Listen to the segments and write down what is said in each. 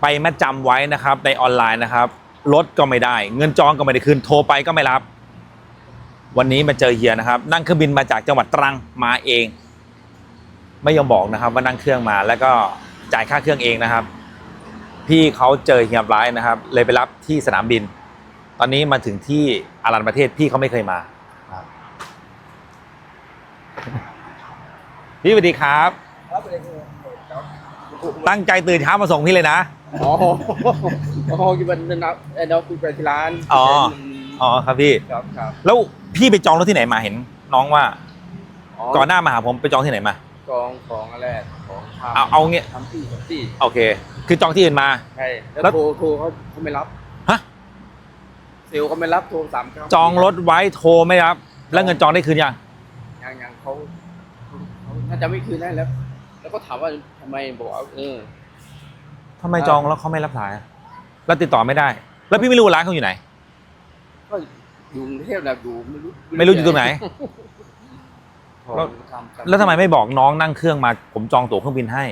ไปมาจำไว้นะครับในออนไลน์นะครับรถก็ไม่ได้ เงินจองก็ไม่ได้คืนโทรไปก็ไม่รับ วันนี้มาเจอเฮียนะครับ นั่งเครื่องบินมาจากจังหวัดตรังมาเอง ไม่ยอมบอกนะครับว่านั่งเครื่องมาแล้วก็จ่ายค่าเครื่องเองนะครับ พี่เขาเจอเฮียร้ายนะครับ เลยไปรับที่สนามบิน ตอนนี้มาถึงที่อารันประเทศพี่เขาไม่เคยมาครับพี่สวัสดีครับครับเลยครับ ตั้งใจตื่นเช้ามาส่งพี่เลยนะ อ๋ออ๋อกี่วันนับเอ็นเอาคุยไปที่ร้านอ๋อ อ๋อครับพี่ ครับครับแล้วพี่ไปจองรถที่ไหนมาเห็น น้องว่า ก่อนหน้ามาหาผมไปจองที่ไหนมากองของอะไรของทำเอาเอาเงี้ยทำที่ทำที่โอเค คือจองที่อื่นมา ใช่ แล้วแล้วโทรโทรเขาเขาไม่รับ ฮะเซลล์เขาไม่รับโทรสามครั้งจองรถไว้โทรไม่รับ แล้วเงินจองได้คืนยัง ยังยังเขาเขาน่าจะไม่คืนได้แล้ว แล้วก็ถามว่าทำไมบอกว่าเออ ทำไมจองแล้วเขาไม่รับสายอะแล้วติดต่อไม่ได้ แล้วพี่ไม่รู้ว่าร้านเขาอยู่ไหน ก็อยู่กรุงเทพนะอยู่ไม่รู้ไม่รู้อยู่ตรงไหนของแล้วทำแล้วทำไมไม่บอกน้องนั่งเครื่องมา ผมจองตั๋วเครื่องบินให้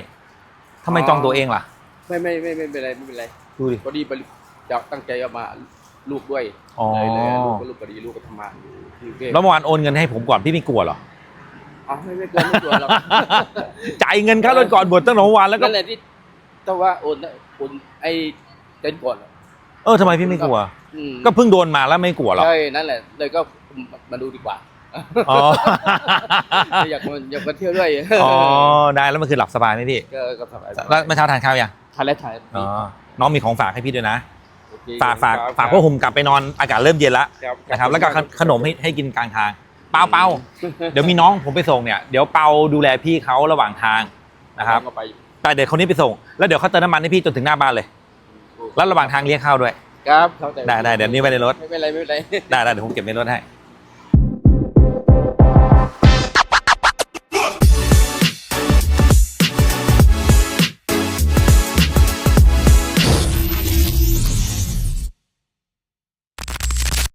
ทำไมจองตัวเองล่ะ ไม่ไม่ไม่ไม่เป็นไรไม่เป็นไรดูดิ พอดีไปจะตั้งใจเอามาลูกด้วยอ๋อ เลยเลยลูกก็ลูกพอดีลูกก็ทำงานอยู่ที่กรุงเทพแล้วเมื่อวานโอนเงินให้ผมก่อนพี่ไม่กลัวเหรอ อ๋อไม่ไม่กลัวไม่กลัวหรอกจ่ายเงินค่ารถก่อนบวชตั้งแต่เมื่อวานแล้วก็นั่นแหละที่ แต่ว่าโอนนะโอนไอ้เต้นก่อนอะเออทำไมพี่ไม่กลัว อืมก็เพิ่งโดนมาแล้วไม่กลัวหรอใช่นั่นแหละ เลยก็มาดูดีกว่าอ๋ออยากมาอยากมาเที่ยวด้วยอ๋อได้แล้วมันคือหลับสบายไหมพี่ก็ก็สบายแล้วเมื่อเช้าทานข้าวยังทานแล้วทานอ๋อน้องมีของฝากให้พี่ด้วยนะ โอเคฝากฝากครับฝากพวกผมกลับไปนอนอากาศเริ่มเย็นแล้วครับนะครับ แล้วก็ขนขนมให้ให้กินกลางทาง เปาเปาเดี๋ยวมีน้องผมไปส่งเนี่ย เดี๋ยวเปาดูแลพี่เขาระหว่างทางนะครับ ก็ไป แต่เดี๋ยวคนนี้ไปส่ง แล้วเดี๋ยวเขาเติมน้ำมันให้พี่จนถึงหน้าบ้านเลย แล้วระหว่างทางเลี้ยงข้าวด้วย ครับเข้าใจได้ได้เดี๋ยวนี้ไว้ในรถ ไม่เป็นไรไม่เป็นไร ได้ได้เดี๋ยวผมเก็บในรถให้